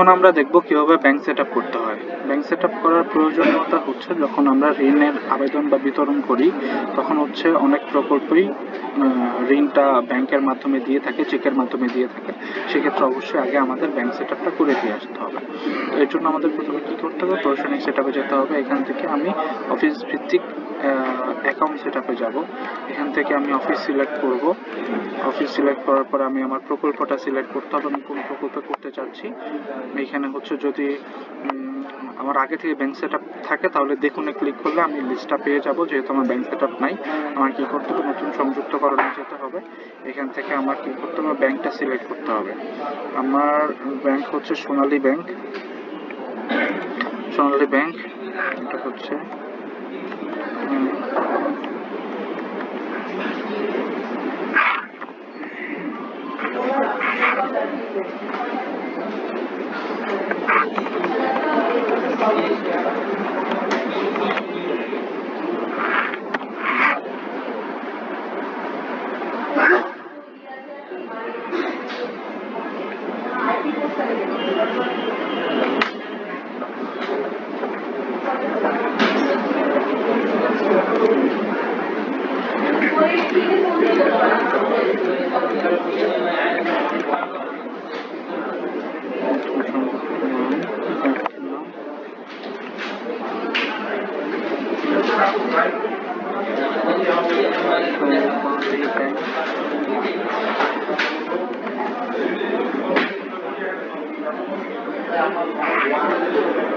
এখন আমরা দেখব কীভাবে ব্যাংক সেট করতে হয়। ব্যাংক সেট করার প্রয়োজনীয়তা হচ্ছে যখন আমরা ঋণের আবেদন বা বিতরণ করি, তখন হচ্ছে অনেক প্রকল্পই ঋণটা ব্যাংকের মাধ্যমে দিয়ে থাকে, চেকের মাধ্যমে দিয়ে থাকে। সেক্ষেত্রে অবশ্যই আগে আমাদের ব্যাংক সেট করে দিয়ে আসতে হবে। এর জন্য আমাদের প্রথমে কী করতে হবে? প্রশাসনিক সেট যেতে হবে। এখান থেকে আমি অফিস ভিত্তিক অ্যাকাউন্ট সেট আপে যাব। এখান থেকে আমি অফিস সিলেক্ট করব। অফিস সিলেক্ট করার পর আমি আমার প্রকল্পটা সিলেক্ট করতে হবে। আমি কোন প্রকল্পে করতে চাচ্ছি? এখানে হচ্ছে যদি আমার আগে থেকে ব্যাংক সেট থাকে, তাহলে দেখুনে ক্লিক করলে আমি লিস্টটা পেয়ে যাব। যেহেতু আমার ব্যাংক সেট নাই, আমার কি করতে হবে? নতুন সংযুক্তকরণে যেতে হবে। এখান থেকে আমার কি করতে হবে? ব্যাংকটা সিলেক্ট করতে হবে। আমার ব্যাংক হচ্ছে সোনালী ব্যাংক সোনালী ব্যাংক এটা হচ্ছে উম, সোনালী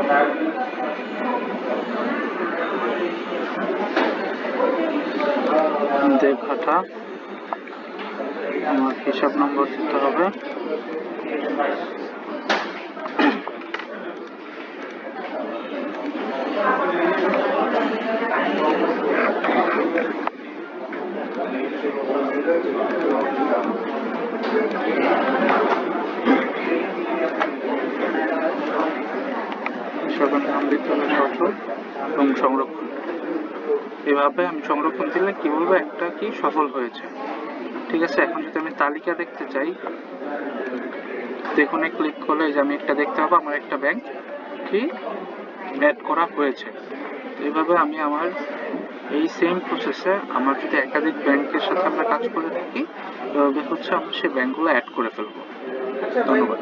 ব্যাংক দেবহাটা আমার হিসাব নম্বর দিতে হবে। দিতে এবং সংরক্ষণ। এভাবে আমি সংরক্ষণ দিলে কি বলব, একটা কি সফল হয়েছে। ঠিক আছে, এখন যদি আমি তালিকা দেখতে চাই, দেখুন ক্লিক করলে যে আমি একটা দেখতে পাবো, আমার একটা ব্যাংক কি অ্যাড করা হয়েছে। এইভাবে আমি আমার এই সেম প্রসেসে আমার যদি একাধিক ব্যাংকের সাথে আমরা কাজ করে থাকি, এভাবে হচ্ছে আমরা সেই ব্যাংকগুলো অ্যাড করে ফেলব। ধন্যবাদ।